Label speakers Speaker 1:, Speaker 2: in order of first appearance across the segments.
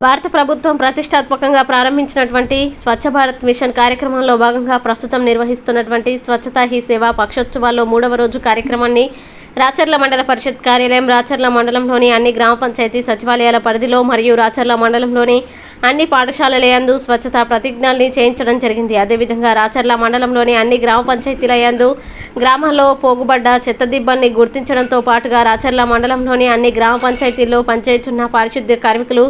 Speaker 1: భారత ప్రభుత్వం ప్రతిష్టాత్మకంగా ప్రారంభించినటువంటి స్వచ్ఛ భారత్ మిషన్ కార్యక్రమంలో భాగంగా ప్రస్తుతం నిర్వహిస్తున్నటువంటి స్వచ్ఛతా హీ సేవ పక్షోత్సవాల్లో మూడవ రోజు కార్యక్రమాన్ని రాచర్ల మండల పరిషత్ కార్యాలయం రాచర్ల మండలంలోని అన్ని గ్రామ పంచాయతీ సచివాలయాల పరిధిలో మరియు రాచర్ల మండలంలోని అన్ని పాఠశాలల యందు స్వచ్ఛత ప్రతిజ్ఞల్ని చేయించడం జరిగింది. అదేవిధంగా రాచర్ల మండలంలోని అన్ని గ్రామ పంచాయతీల యందు గ్రామాల్లో పోగుబడ్డ చెత్త దిబ్బల్ని గుర్తించడంతో పాటుగా రాచర్ల మండలంలోని అన్ని గ్రామ పంచాయతీల్లో పనిచేస్తున్న పారిశుద్ధ్య కార్మికులు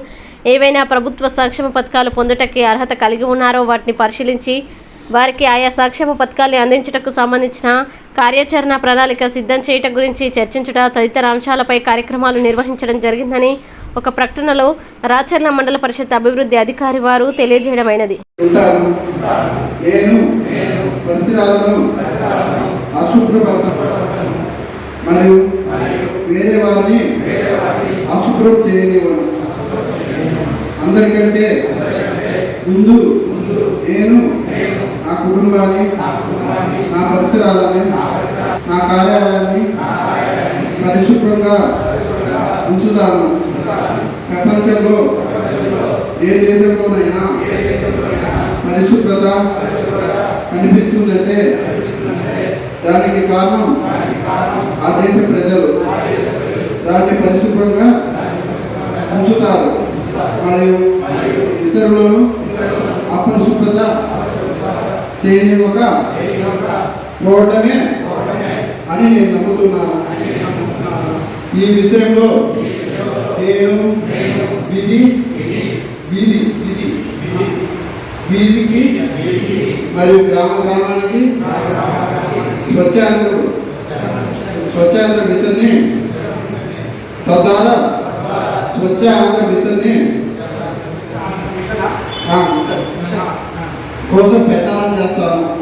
Speaker 1: ఏవైనా ప్రభుత్వ సంక్షేమ పథకాలు పొందుటకి అర్హత కలిగి ఉన్నారో వాటిని పరిశీలించి వారికి ఆయా సంక్షేమ పథకాల్ని అందించుటకు సంబంధించిన కార్యాచరణ ప్రణాళిక సిద్ధం చేయటం గురించి చర్చించుట తదితర అంశాలపై కార్యక్రమాలు నిర్వహించడం జరిగిందని ఒక ప్రకటనలో రాచర్ల మండల పరిషత్ అభివృద్ధి అధికారి వారు తెలియజేయడమైనది.
Speaker 2: మరియు వేరే వారిని అశుభ్రం చేయనివ్వను. అందరికంటే ముందు నేను నా కుటుంబాన్ని నా పరిసరాలని నా కార్యాలయాన్ని పరిశుభ్రంగా ఉంచుతాను. ప్రపంచంలో ఏ దేశంలోనైనా పరిశుభ్రత కనిపిస్తుందంటే దానికి కారణం ఆ దేశ ప్రజలు. దాన్ని పరిశుభ్రంగా ఉంచుతారు. మరియు ఇతరులను అపరిశుభ్రత ఒక లోటనే అని నేను నమ్ముతున్నాను. ఈ విషయంలో నేను విధి వీధి విధి వీధికి మరియు గ్రామ గ్రామానికి స్వచ్ఛాంధ్ర స్వచ్ఛాంధ్ర మిషన్ని తద్వారా వచ్చే ఆంధ్ర మిషన్ని కోసం ప్రచారం చేస్తాను.